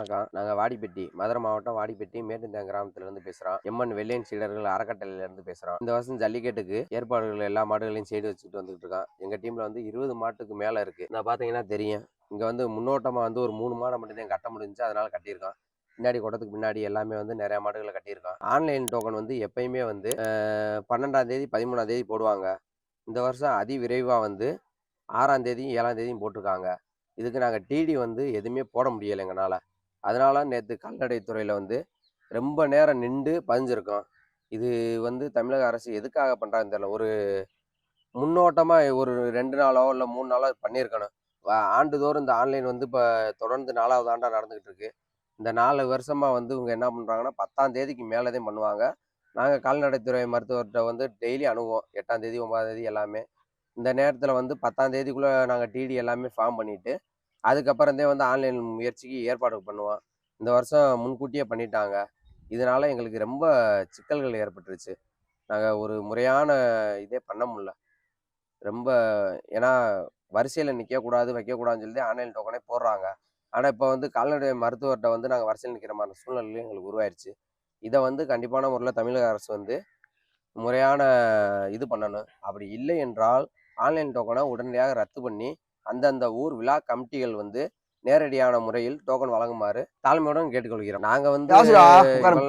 வணக்கம். நாங்கள் வாடிப்பட்டி மதுரை மாவட்டம் வாடிப்பட்டி மேட்டுந்தேன் கிராமத்துலேருந்து பேசுகிறோம் எம்என் வெள்ளையன் சீடர்கள் அறக்கட்டளையிலேருந்து பேசுகிறோம் இந்த வருஷம் ஜல்லிக்கட்டுக்கு ஏற்பாடுகள் எல்லா மாடுகளையும் செய்து வச்சுட்டு வந்துட்டு இருக்கோம் எங்கள் டீமில் வந்து இருபது மாட்டுக்கு மேலே இருக்குது நான் பார்த்தீங்கன்னா தெரியும். இங்கே வந்து முன்னோட்டமாக வந்து ஒரு மூணு மாடை மட்டும்தான் கட்ட முடிஞ்சு அதனால் கட்டியிருக்கோம் பின்னாடி குடத்துக்கு பின்னாடி எல்லாமே வந்து நிறைய மாடுகளை கட்டியிருக்கோம் ஆன்லைன் டோக்கன் வந்து எப்பயுமே வந்து பன்னெண்டாம் தேதி பதிமூணாம் தேதி போடுவாங்க. இந்த வருஷம் அதி விரைவாக வந்து ஆறாம் தேதியும் ஏழாம் தேதியும் போட்டிருக்காங்க. இதுக்கு நாங்கள் டிடி வந்து எதுவுமே போட முடியலை எங்களால். அதனால் நேற்று கால்நடைத்துறையில் வந்து ரொம்ப நேரம் நின்று பதிஞ்சிருக்கோம். இது வந்து தமிழக அரசு எதுக்காக பண்ணுறாங்கன்னு தெரியல. ஒரு முன்னோட்டமாக ஒரு ரெண்டு நாளோ இல்லை மூணு நாளோ பண்ணியிருக்கணும். ஆண்டுதோறும் இந்த ஆன்லைன் வந்து இப்போ தொடர்ந்து நாலாவது ஆண்டாக நடந்துக்கிட்டு இருக்கு. இந்த நாலு வருஷமாக வந்து இவங்க என்ன பண்ணுறாங்கன்னா பத்தாம் தேதிக்கு மேலே தான் பண்ணுவாங்க நாங்கள் கால்நடைத்துறை மருத்துவர்கிட்ட வந்து டெய்லி அணுவோம் எட்டாம் தேதி ஒன்பதாம் தேதி எல்லாமே. இந்த நேரத்தில் வந்து பத்தாம் தேதிக்குள்ளே நாங்கள் டிடி எல்லாமே ஃபார்ம் பண்ணிவிட்டு அதுக்கப்புறந்தே வந்து ஆன்லைன் முயற்சிக்கு ஏற்பாடு பண்ணுவோம் இந்த வருஷம் முன்கூட்டியே பண்ணிட்டாங்க. இதனால் எங்களுக்கு ரொம்ப சிக்கல்கள் ஏற்பட்டுருச்சு. நாங்கள் ஒரு முறையான இதே பண்ண முடில ரொம்ப ஏன்னா வரிசையில் நிற்கக்கூடாது வைக்கக்கூடாதுன்னு சொல்லி ஆன்லைன் டோக்கனே போடுறாங்க. ஆனால் இப்போ வந்து கால்நடை மருத்துவர்கிட்ட வந்து நாங்கள் வரிசையில் நிற்கிற மாதிரி சூழ்நிலையும் எங்களுக்கு உருவாயிருச்சு. இதை வந்து கண்டிப்பான முறையில் தமிழக அரசு வந்து முறையான இது பண்ணணும். அப்படி இல்லை என்றால் ஆன்லைன் டோக்கனை உடனடியாக ரத்து பண்ணி அந்தந்த ஊர் விழா கமிட்டிகள் வந்து நேரடியான முறையில் டோக்கன் வழங்குமாறு தாழ்மையுடன் கேட்டுக்கொள்கிறோம். நாங்க வந்து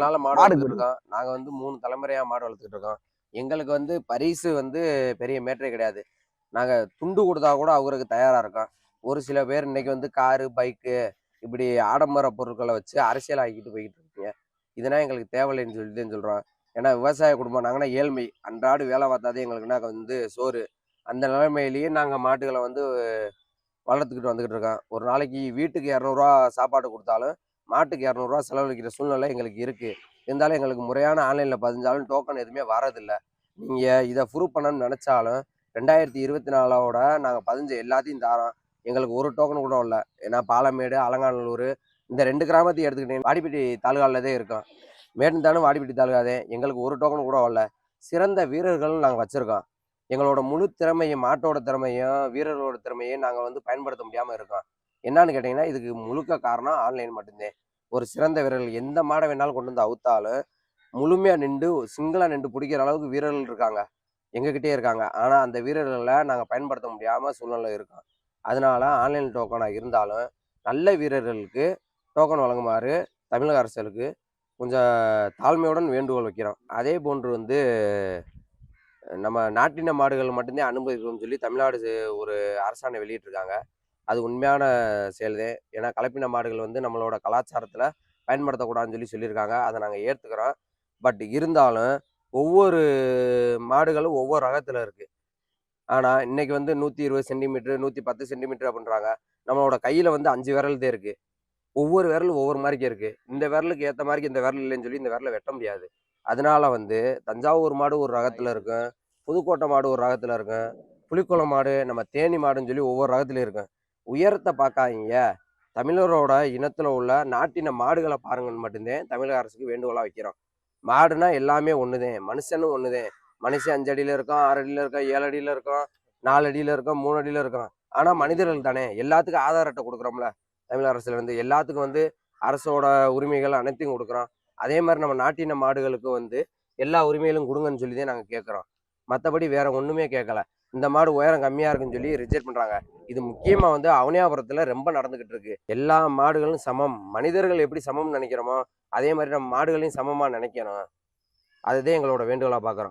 நாளா மாடு இருக்கோம். நாங்க வந்து மூணு தலைமுறையா மாடு வளர்த்துட்டு இருக்கோம். எங்களுக்கு வந்து பரிசு வந்து பெரிய மேட்டரே கிடையாது. நாங்க துண்டு கொடுத்தா கூட அவருக்கு தயாரா இருக்கோம். ஒரு சில பேர் இன்னைக்கு வந்து காரு பைக்கு இப்படி ஆடம்பர பொருட்களை வச்சு அரசியல் ஆக்கிட்டு போய்கிட்டு இருக்கீங்க. இதெல்லாம் எங்களுக்கு தேவையில்லைன்னு சொல்லிட்டு சொல்றோம். ஏன்னா விவசாய குடும்பம் நாங்கன்னா ஏழ்மை. அன்றாடு வேலை பார்த்தாதே எங்களுக்குன்னா வந்து சோறு. அந்த நிலைமையிலேயே நாங்கள் மாட்டுகளை வந்து வளர்த்துக்கிட்டு வந்துக்கிட்டு இருக்கோம். ஒரு நாளைக்கு வீட்டுக்கு இரநூறுவா சாப்பாடு கொடுத்தாலும் மாட்டுக்கு இரநூறுவா செலவழிக்கிற சூழ்நிலை எங்களுக்கு இருக்குது இருந்தாலும் எங்களுக்கு முறையான ஆன்லைனில் பதிஞ்சாலும் டோக்கன் எதுவுமே வரதில்லை. நீங்கள் இதை ப்ரூவ் பண்ணணும்னு நினச்சாலும் ரெண்டாயிரத்தி இருபத்தி நாலோட நாங்கள் பதிஞ்ச எல்லாத்தையும் தரோம். எங்களுக்கு ஒரு டோக்கன் கூட இல்லை. ஏன்னா பாலமேடு அலங்காநல்லூர் இந்த ரெண்டு கிராமத்தையும் எடுத்துக்கிட்டீங்க வாடிப்பட்டி தாலுகாவில் தான் இருக்கோம். மேட்டுந்தானும் வாடிப்பட்டி தாலுகாதே எங்களுக்கு ஒரு டோக்கன் கூட இல்லை சிறந்த வீரர்களும் நாங்கள் வச்சுருக்கோம். எங்களோட முழு திறமையும் மாட்டோட திறமையும் வீரர்களோட திறமையும் நாங்கள் வந்து பயன்படுத்த முடியாமல் இருக்கோம். என்னன்னு கேட்டிங்கன்னா இதுக்கு முழுக்க காரணம் ஆன்லைன் மட்டும்தான். ஒரு சிறந்த வீரர்கள் எந்த மாடை வேணாலும் கொண்டு வந்து அவுத்தாலும் முழுமையாக நின்று சிங்கிளாக நின்று பிடிக்கிற அளவுக்கு வீரர்கள் இருக்காங்க. எங்ககிட்டே இருக்காங்க. ஆனால் அந்த வீரர்களை நாங்கள் பயன்படுத்த முடியாமல் சூழ்நிலை இருக்கோம். அதனால ஆன்லைன் டோக்கனாக இருந்தாலும் நல்ல வீரர்களுக்கு டோக்கன் வழங்குமாறு தமிழக அரசுக்கு கொஞ்சம் தாழ்மையுடன் வேண்டுகோள் வைக்கிறோம். அதே போன்று வந்து நம்ம நாட்டின மாடுகள் மட்டும்தான் அனுமதிக்கணும்னு சொல்லி தமிழ்நாடு ஒரு அரசாணை வெளியிட்டிருக்காங்க. அது உண்மையான செயல்தே. ஏன்னா கலப்பின மாடுகள் வந்து நம்மளோட கலாச்சாரத்தில் பயன்படுத்தக்கூடாதுன்னு சொல்லி சொல்லியிருக்காங்க. அதை நாங்கள் ஏற்றுக்கிறோம் பட் இருந்தாலும் ஒவ்வொரு மாடுகளும் ஒவ்வொரு ரகத்தில் இருக்குது ஆனால் இன்னைக்கு வந்து நூற்றி இருபது சென்டிமீட்டர் நூற்றி பத்து சென்டிமீட்டர் அப்படின்றாங்க. நம்மளோட கையில் வந்து அஞ்சு விரல் தான் இருக்குது ஒவ்வொரு விரலும் ஒவ்வொரு மாதிரிக்கு இருக்குது இந்த விரலுக்கு ஏற்ற மாதிரி இந்த விரல் இல்லைன்னு சொல்லி இந்த விரலை வெட்ட முடியாது. அதனால வந்து தஞ்சாவூர் மாடு ஒரு ரகத்தில் இருக்கும். புதுக்கோட்டை மாடு ஒரு ரகத்தில் இருக்கும் புளிக்குளம் மாடு நம்ம தேனி மாடுன்னு சொல்லி ஒவ்வொரு ரகத்துலையும் இருக்கும் உயரத்தை பார்க்காதீங்க. தமிழரோட இனத்தில் உள்ள நாட்டின மாடுகளை பாருங்கன்னு மட்டும்தான் தமிழக அரசுக்கு வேண்டுகோளாக வைக்கிறோம். மாடுனா எல்லாமே ஒன்றுதேன் மனுஷனும் ஒன்றுதேன் மனுஷன் அஞ்சு அடியில் இருக்கான் ஆறு அடியில் இருக்கான் ஏழு அடியில் இருக்கான் நாலு அடியில் இருக்கான் மூணு அடியில் இருக்கான். ஆனால் மனிதர்கள் தானே. எல்லாத்துக்கும் ஆதார் அட்டை கொடுக்குறோம்ல. தமிழக அரசுலேருந்து எல்லாத்துக்கும் வந்து அரசோட உரிமைகள் அனைத்தையும் கொடுக்குறோம். அதே மாதிரி நம்ம நாட்டின மாடுகளுக்கு வந்து எல்லா உரிமைகளும் கொடுங்கன்னு சொல்லி தான் நாங்கள் கேட்குறோம் மற்றபடி வேற ஒன்றுமே கேட்கல இந்த மாடு உயரம் கம்மியாக இருக்குன்னு சொல்லி ரிஜெக்ட் பண்ணுறாங்க இது முக்கியமாக வந்து அவனியாபுரத்தில் ரொம்ப நடந்துக்கிட்டு இருக்கு. எல்லா மாடுகளும் சமம். மனிதர்கள் எப்படி சமம்னு நினைக்கிறோமோ அதே மாதிரி நம்ம மாடுகளையும் சமமாக நினைக்கணும். அதுதான் எங்களோட வேண்டுகோளாக பார்க்குறோம்